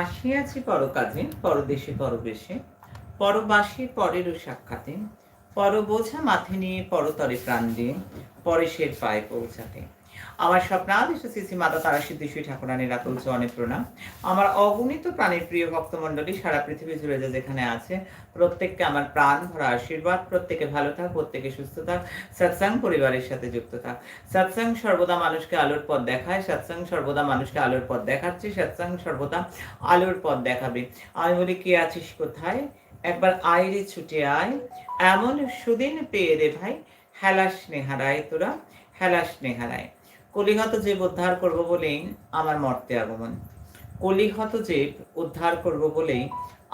আসিয়াছি পরকাজে পরদেশে, পরবেশে। পরবাসী পরেরও সাক্ষাতে। পর বোঝা মাথে নিয়ে পরতরে প্রাণ দিয়ে পরেশের পায়ে পৌঁছাতে। আমার স্বপ্নাদিষ্ট শ্রী মাতা তারা সিদ্ধেশ্বরী ঠাকুরানীর আকুল চরণে প্রণাম। আমার অগণিত প্রাণের প্রিয় ভক্তমণ্ডলী, সারা পৃথিবী জুড়ে যে যেখানে আছে, প্রত্যেককে আমার প্রাণ ভরা আশীর্বাদ, প্রত্যেকে ভালো থাক, প্রত্যেকে সুস্থ থাক সৎসাং পরিবারের সাথে যুক্ত থাক। সৎসাং সর্বদা মানুষকে আলোর পথ দেখায় সৎসাং সর্বদা মানুষকে আলোর পথ দেখাচ্ছে সৎসাং সর্বদা আলোর পথ দেখাবে। আমি বলি, কে আছিস কোথায়? একবার আয় রে, ছুটে আয়। এমন সুদিন পেয়ে রে ভাই, হেলাস নেহারায় তোরা, হেলাস নেহারায়। কলিহত জীব উদ্ধার করব বলেই আমার মর্তে আগমন। কলিহত জীব উদ্ধার করব বলেই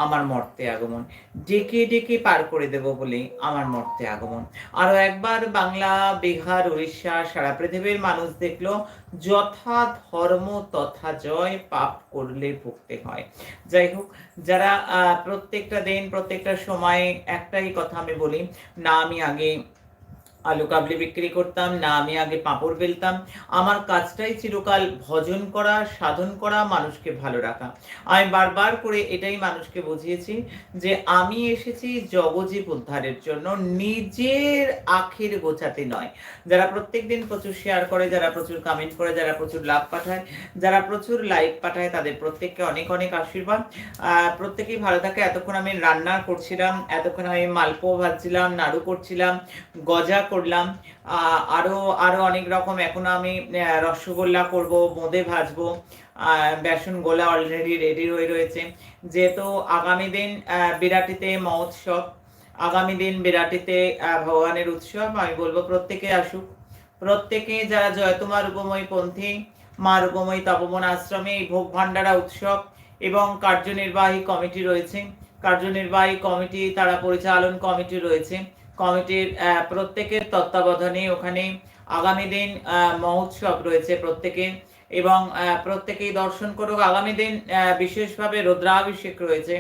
আমার মর্তে আগমন। ডেকে ডেকে পার করে দেব বলেই আমার মর্তে আগমন। আরও একবার বাংলা, বিহার, উড়িষ্যা, সারা পৃথিবীর মানুষ দেখল, যথা ধর্ম তথা জয় পাপ করলে ভুগতে হয়। যাই হোক, যারা প্রত্যেকটা দিন, প্রত্যেকটা সময় একটাই কথা আমি বলি, না আমি আগে আলু কাবলি বিক্রি করতাম, না আমি আগে পাঁপড় বেলতাম। আমার কাজটাই চিরকাল ভজন করা, সাধন করা, মানুষকে ভালো রাখা। আমি বারবার করে এটাই মানুষকে বুঝিয়েছি যে আমি এসেছি জগজীব উদ্ধারের জন্য, নিজের আখের গোছাতে নয়। যারা প্রত্যেক দিন প্রচুর শেয়ার করে, যারা প্রচুর কমেন্ট করে, যারা প্রচুর লাভ পাঠায়, যারা প্রচুর লাইক পাঠায়, তাদের প্রত্যেককে অনেক অনেক আশীর্বাদ। প্রত্যেকেই ভালো থাকে। এতক্ষণ আমি রান্না করছিলাম, এতক্ষণ আমি মালপো ভাজছিলাম, নাড়ু করছিলাম, গজা করলাম। আহ, আরও আরও অনেক রকম। এখন আমি রসগোল্লা করব বোঁদে ভাজবো। বেসন গোলা অলরেডি রেডি হয়ে রয়েছে। যেহেতু আগামী দিন বিরাটিতে মহোৎসব আগামী দিন বিরাটিতে ভগবানের উৎসব আমি বলব প্রত্যেকে আসুক। প্রত্যেকে যারা জয়তুমা রূপময়ী পন্থী মা রূপময় তপবন আশ্রমে এই ভোগ ভান্ডারা উৎসব এবং কার্যনির্বাহী কমিটি রয়েছে। কার্যনির্বাহী কমিটি তারা পরিচালন কমিটি রয়েছে। কমিটির প্রত্যেকের তত্ত্বাবধানে ওখানে আগামী দিন মহোৎসব রয়েছে প্রত্যেকে এবং প্রত্যেকেই দর্শন করুক। আগামী দিন বিশেষভাবে রুদ্রাভিষেক রয়েছে।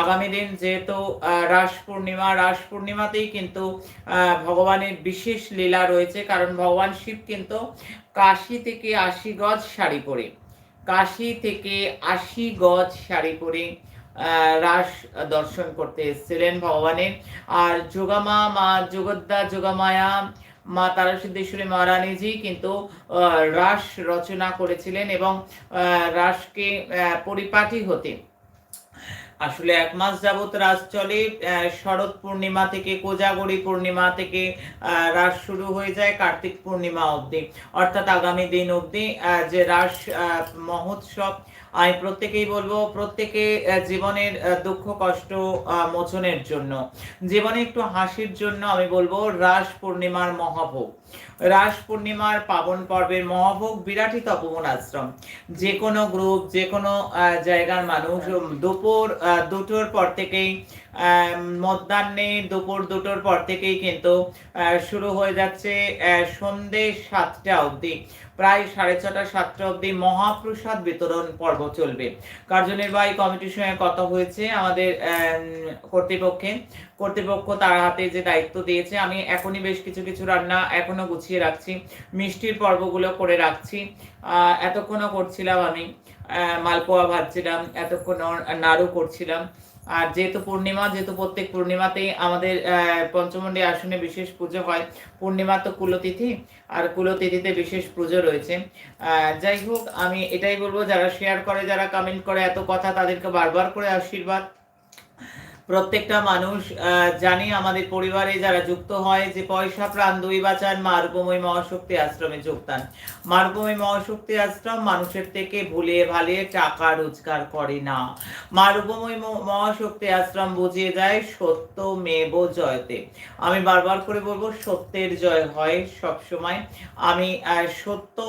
আগামী দিন যেহেতু রাস পূর্ণিমা, রাস পূর্ণিমাতেই কিন্তু ভগবানের বিশেষ লীলা রয়েছে কারণ ভগবান শিব কিন্তু কাশি থেকে আশি গজ শাড়ি পরে। কাশি থেকে আশি গজ শাড়ি পরে রাস দর্শন করতে এসেছিলেন ভগবানের আর যোগামা, মা যোগদ্দা, যোগামায়া, মা তারা সিদ্ধেশ্বরী মহারানীজি কিন্তু রাস রচনা করেছিলেন এবং রাসকে পরিপাটি হতে। আসলে এক মাস যাবত রাস চলে শরৎ পূর্ণিমা থেকে, কোজাগরি পূর্ণিমা থেকে রাস শুরু হয়ে যায় কার্তিক পূর্ণিমা অবধি। অর্থাৎ আগামী দিন অবধি যে রাস মহোৎসব আমি প্রত্যেকেই বলব, প্রত্যেকে জীবনের দুঃখ, কষ্ট মোচনের জন্য। জীবনে একটু হাসির জন্য আমি বলব, রাস পূর্ণিমার মহাভোগ। রাস পূর্ণিমার পাবন পর্বের মহাভোগ বিরাটই তপবন আশ্রম। যে কোনো গ্রুপ যে কোনো জায়গার মানুষ, দুপুর দুটোর পর থেকেই মধ্যাহ্নে দুপুর দুটোর পর থেকেই কিন্তু শুরু হয়ে যাচ্ছে সন্ধে সাতটা অবধি। প্রায় সাড়ে ছটা, সাতটা অবধি মহাপ্রসাদ বিতরণ পর্ব চলবে। কার্যনির্বাহী কমিটির সঙ্গে কথা হয়েছে আমাদের কর্তৃপক্ষে। কর্তৃপক্ষ তার হাতে যে দায়িত্ব দিয়েছে, আমি এখনই বেশ কিছু কিছু রান্না এখনও গুছিয়ে রাখছি। মিষ্টির পর্বগুলো করে রাখছি। এতক্ষণও করছিলাম আমি। মালপোয়া ভাজছিলাম এতক্ষণ নাড়ু করছিলাম। আর যেহেতু পূর্ণিমা, যেহেতু প্রত্যেক পূর্ণিমাতেই আমাদের পঞ্চমন্ডী আসনে বিশেষ পুজো হয়, পূর্ণিমা তো কুলতিথি, আর কুলতিথিতে বিশেষ পুজো রয়েছে। যাই হোক, আমি এটাই বলব, যারা শেয়ার করে, যারা কমেন্ট করে, এত কথা তাদেরকে বারবার করে আশীর্বাদ। প্রত্যেকটা মানুষ জানি আমাদের পরিবারে যারা যুক্ত হয় যে পয়সা, প্রাণ, দুই বাঁচান মারুপময় মহাশক্তি আশ্রমে যোগদান। মারুপময় মহাশক্তি আশ্রম মানুষের থেকে ভুলিয়ে ভালিয়ে টাকা রোজগার করে না। মারুপময় ম- মহাশক্তি আশ্রম বুঝিয়ে দেয়, সত্য মেব জয়তে। আমি বারবার করে বলব, সত্যের জয় হয় সব সময় আমি সত্য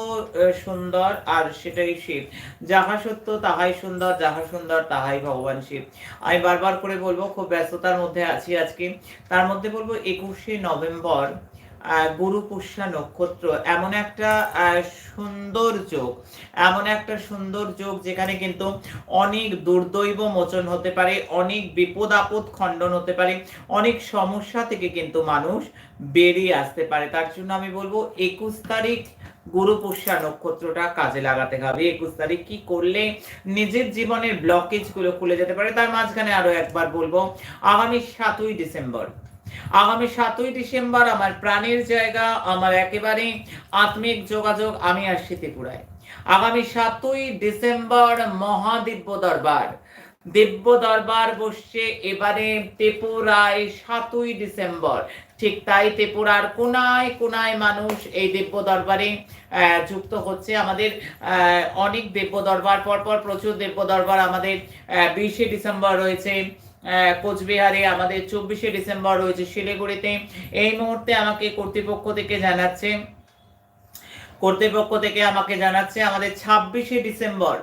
সুন্দর আর সেটাই শিব। যাহা সত্য তাহাই সুন্দর, যাহা সুন্দর তাহাই ভগবান শিব। আমি বারবার করে বলব খুব ব্যস্ততার মধ্যে আছি আজকে। তার মধ্যে বলব একুশে নভেম্বর গুরু পুষ্যা নক্ষত্র। এমন একটা সুন্দর যোগ, এমন একটা সুন্দর যোগ যেখানে কিন্তু অনেক দুর্দৈব মোচন হতে পারে, অনেক বিপদ আপদ খণ্ডন হতে পারে, অনেক সমস্যা থেকে কিন্তু মানুষ বেরিয়ে আসতে পারে। তার জন্য আমি বলব একুশ তারিখ গুরু পুষ্যা নক্ষত্রটা কাজে লাগাতে হবে। একুশ তারিখ কি করলে নিজের জীবনের ব্লকেজগুলো খুলে যেতে পারে? তার মাঝখানে আরও একবার বলব, আগামী সাতই ডিসেম্বর। আগামী সাতই ডিসেম্বর আমার প্রাণের জায়গা, আমার একেবারে আত্মিক যোগাযোগ, আমি আসছি ত্রিপুরায়। আগামী সাতই ডিসেম্বর মহাদিব্য দরবার। দিব্য দরবার বসছে এবারে ত্রিপুরায় সাতই ডিসেম্বর। ঠিক তাই ত্রিপুরার কোনায় কোনায় মানুষ এই দিব্য দরবারে যুক্ত হচ্ছে। আমাদের অনেক দিব্য দরবার, পরপর প্রচুর দিব্য দরবার আমাদের বিশে ডিসেম্বর রয়েছে। কোচবিহারে আমাদের চব্বিশে ডিসেম্বর রয়েছে, শিলিগুড়িতে। এই মুহূর্তে আমাকে কর্তৃপক্ষ থেকে জানাচ্ছে, কর্তৃপক্ষ থেকে আমাকে জানাচ্ছে আমাদের ছাব্বিশে ডিসেম্বর।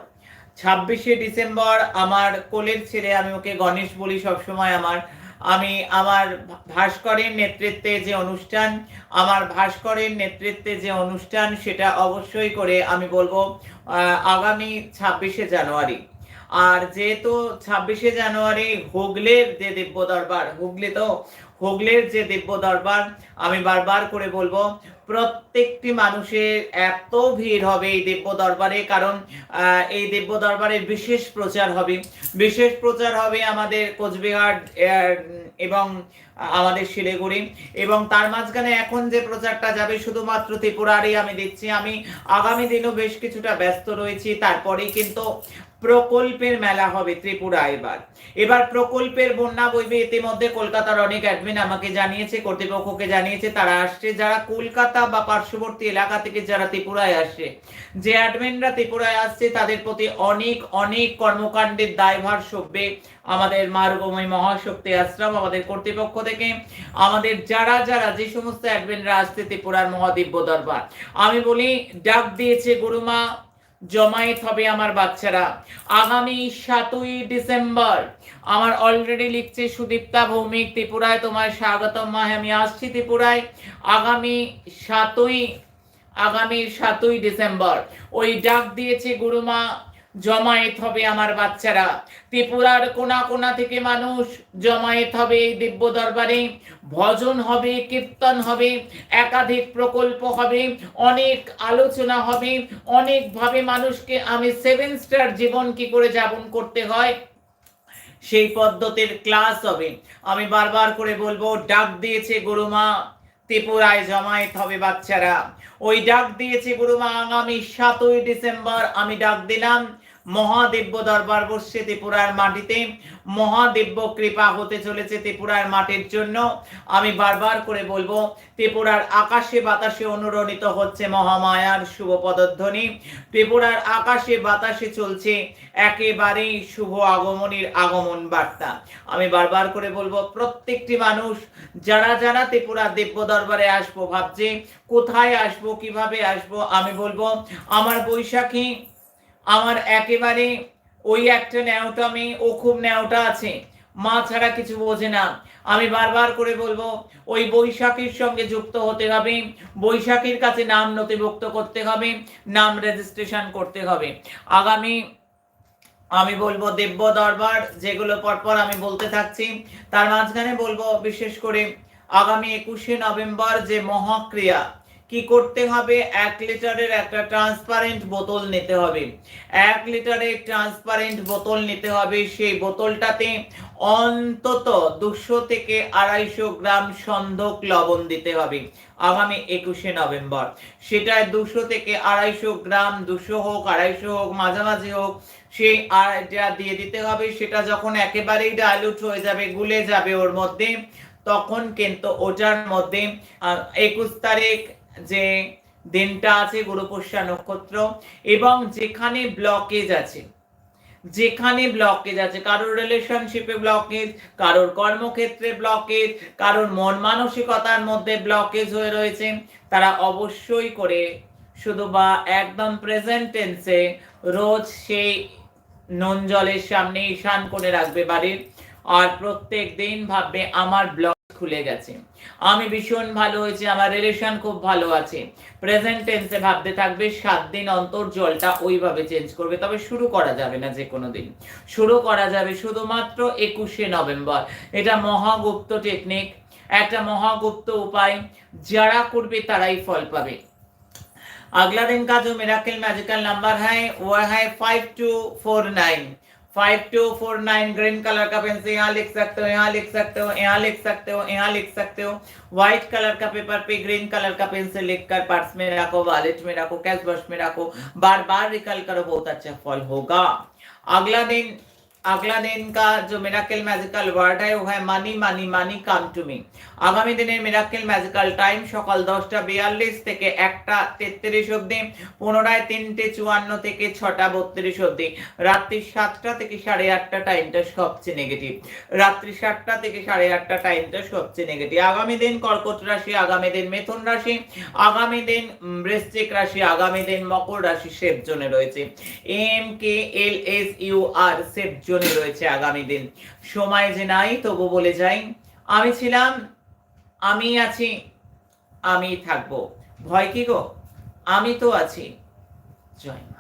ছাব্বিশে ডিসেম্বর আমার কোলের ছেলে, আমি ওকে গণেশ বলি সবসময় আমার আমি আমার ভাস্করের নেতৃত্বে যে অনুষ্ঠান, আমার ভাস্করের নেতৃত্বে যে অনুষ্ঠান, সেটা অবশ্যই করে আমি বলব আগামী ছাব্বিশে জানুয়ারি। আর যেহেতু ছাব্বিশে জানুয়ারি হুগলের যে দিব্য দরবার, হুগলি তো, হুগলের যে দিব্য দরবার, আমি বারবার করে বলব প্রত্যেকটি মানুষের এত ভিড় হবে এই দিব্য দরবারে, কারণ এই দিব্য দরবারে বিশেষ প্রচার হবে। বিশেষ প্রচার হবে আমাদের কোচবিহার এবং আমাদের শিলিগুড়ি। এবং তার মাঝখানে এখন যে প্রচারটা যাবে শুধুমাত্র ত্রিপুরারই আমি দেখছি। আমি আগামী দিনও বেশ কিছুটা ব্যস্ত রয়েছি, তারপরেই কিন্তু প্রকল্পের মেলা হবে ত্রিপুরা এবার। এবার প্রকল্পের বন্যা বইবে ইতিমধ্যে কলকাতার অনেক অ্যাডমিন আমাকে জানিয়েছে, কর্তৃপক্ষকে জানিয়েছে, তারা আসছে। যারা কলকাতা বা পার্শ্ববর্তী এলাকা থেকে যারা ত্রিপুরায় আসছে যে অ্যাডমিনরা ত্রিপুরায় আসছে, তাদের প্রতি অনেক অনেক কর্মকাণ্ডের দায়ভার সভ্যে আমাদের মার্গময় মহাশক্তি আশ্রম, আমাদের কর্তৃপক্ষ থেকে। আমাদের যারা যারা, যে সমস্ত অ্যাডমিনরা আসছে ত্রিপুরার মহাদিব্য দরবার। আমি বলি, ডাক দিয়েছে গুরুমা জমায়েত হবে আমার বাচ্চারা। আগামী সাতই ডিসেম্বর, আমার অলরেডি লিখছে সুদীপ্তা ভৌমিক ত্রিপুরায়, তোমার স্বাগতম মাহে, আমি আসছি ত্রিপুরায়। আগামী সাতই আগামী সাতই ডিসেম্বর, ওই ডাক দিয়েছে গুরুমা জমায়েত হবে আমার বাচ্চারা। ত্রিপুরার কোনা কোনা থেকে মানুষ জমায়েত হবে এই দিব্য দরবারে। ভজন হবে, কীর্তন হবে, একাধিক প্রকল্প হবে, অনেক আলোচনা হবে, অনেকভাবে মানুষকে আমি সেভেন স্টার জীবন কি করে যাপন করতে হয়, সেই পদ্ধতির ক্লাস হবে। আমি বারবার করে বলব, ডাক দিয়েছে গুরুমা, ত্রিপুরায় জমায়েত হবে বাচ্চারা। ওই ডাক দিয়েছে গুরুমা, আগামী সাতই ডিসেম্বর আমি ডাক দিলাম মহাদিব্য দরবার বসছে ত্রিপুরার মাটিতে। মহাদিব্য কৃপা হতে চলেছে ত্রিপুরার মাটির জন্য। আমি বারবার করে বলব, ত্রিপুরার আকাশে বাতাসে অনুরণিত হচ্ছে মহামায়ার শুভ পদধ্বনি। ত্রিপুরার আকাশে বাতাসে চলছে একেবারেই শুভ আগমনীর আগমন বার্তা। আমি বারবার করে বলব, প্রত্যেকটি মানুষ, যারা যারা ত্রিপুরা দিব্য দরবারে আসব ভাবছে, কোথায় আসব, কীভাবে আসব, আমি বলব, আমার বৈশাখী আমার একেবারে ওই একটা ন্যাওটা মেয়ে, ও খুব ন্যাওটা আছে, মা ছাড়া কিছু বোঝে না। আমি বারবার করে বলব, ওই বৈশাখীর সঙ্গে যুক্ত হতে হবে, বৈশাখীর কাছে নাম নথিভুক্ত করতে হবে, নাম রেজিস্ট্রেশন করতে হবে। আগামী, আমি বলব দিব্য দরবার, যেগুলো পরপর আমি বলতে থাকছি, তার মাঝখানে বলব বিশেষ করে আগামী একুশে নভেম্বর যে মহাক্রিয়া কি করতে হবে? এক লিটারের একটা ট্রান্সপারেন্ট বোতল নিতে হবে। এক লিটারের ট্রান্সপারেন্ট বোতল নিতে হবে। সেই বোতলটাতে অন্তত দুশো থেকে আড়াইশো গ্রাম সন্ধক লবণ দিতে হবে আগামী একুশে নভেম্বর। সেটায় দুশো থেকে আড়াইশো গ্রাম, দুশো হোক, আড়াইশো হোক, মাঝামাঝি হোক, সেই যা দিয়ে দিতে হবে। সেটা যখন একেবারেই ডাইলুট হয়ে যাবে, গুলে যাবে ওর মধ্যে, তখন কিন্তু ওটার মধ্যে একুশ তারিখ যে দিনটা আছে গুরুপুষ্যা নক্ষত্র এবং যেখানে ব্লকেজ আছে, যেখানে ব্লকেজ আছে, কারোর রিলেশনশিপে ব্লকেজ কারোর কর্মক্ষেত্রে ব্লকেজ কারোর মন মানসিকতার মধ্যে ব্লকেজ হয়ে রয়েছে, তারা অবশ্যই করে শুধু বা একদম প্রেজেন্ট টেন্সে রোজ সেই নুন জলের সামনে ঈশান করে রাখবে বাড়ির। আর প্রত্যেক দিন ভাববে, আমার ব্লক খুলে গেছে আমি ভীষণ ভালো হয়েছে আমার রিলেশন খুব ভালো আছে প্রেজেন্ট টেন্সে ভাবতে থাকবে সাত দিন অন্তর জলটা ওইভাবে চেঞ্জ করবে তবে শুরু করা যাবে না যে কোনো দিন শুরু করা যাবে শুধুমাত্র একুশে নভেম্বর এটা মহাগুপ্ত টেকনিক একটা মহাগুপ্ত উপায় যারা করবে তারাই ফল পাবে अगला दिन का जो मिराकल मैजिकल नंबर है वो है five two four nine five two four nine green colour का से यहाँ लिख सकते हो, यहाँ लिख सकते हो, यहाँ लिख सकते हो, यहाँ लिख सकते हो। व्हाइट कलर का पेपर पे ग्रीन कलर का पेन से लिख कर पर्स में रखो वॉलेट में रखो कैश बॉक्स में रखो। बार बार रिकल करो, बहुत अच्छा फल होगा। अगला दिन अगला दिन का जो मिराकल मैजिकल वर्ड है वो है মানি মানি মানি কাম টু মি আগামী দিনের মিরাকেল ম্যাজিক্যাল টাইম সকাল দশটা বিয়াল্লিশ থেকে একটা তেত্রিশ অব্দি পুনরায় তিনটে চুয়ান্ন থেকে ছটা বত্রিশ অব্দি রাত্রি সাতটা থেকে সাড়ে আটটা টাইমটা সবচেয়ে নেগেটিভ রাত্রি সাতটা থেকে সাড়ে আটটা টাইমটা সবচেয়ে নেগেটিভ আগামী দিন কর্কট রাশি আগামী দিন মিথুন রাশি আগামী দিন উম, বৃশ্চিক রাশি আগামী দিন মকর রাশি সেফ জোনে রয়েছে M K L S U R safe জোনে রয়েছে আগামী দিন। সময় যে নাই, তবু বলে যাই, আমি ছিলাম, আমি আছি, আমি থাকব। ভয় কি গো? আমি তো আছি। জয় মা।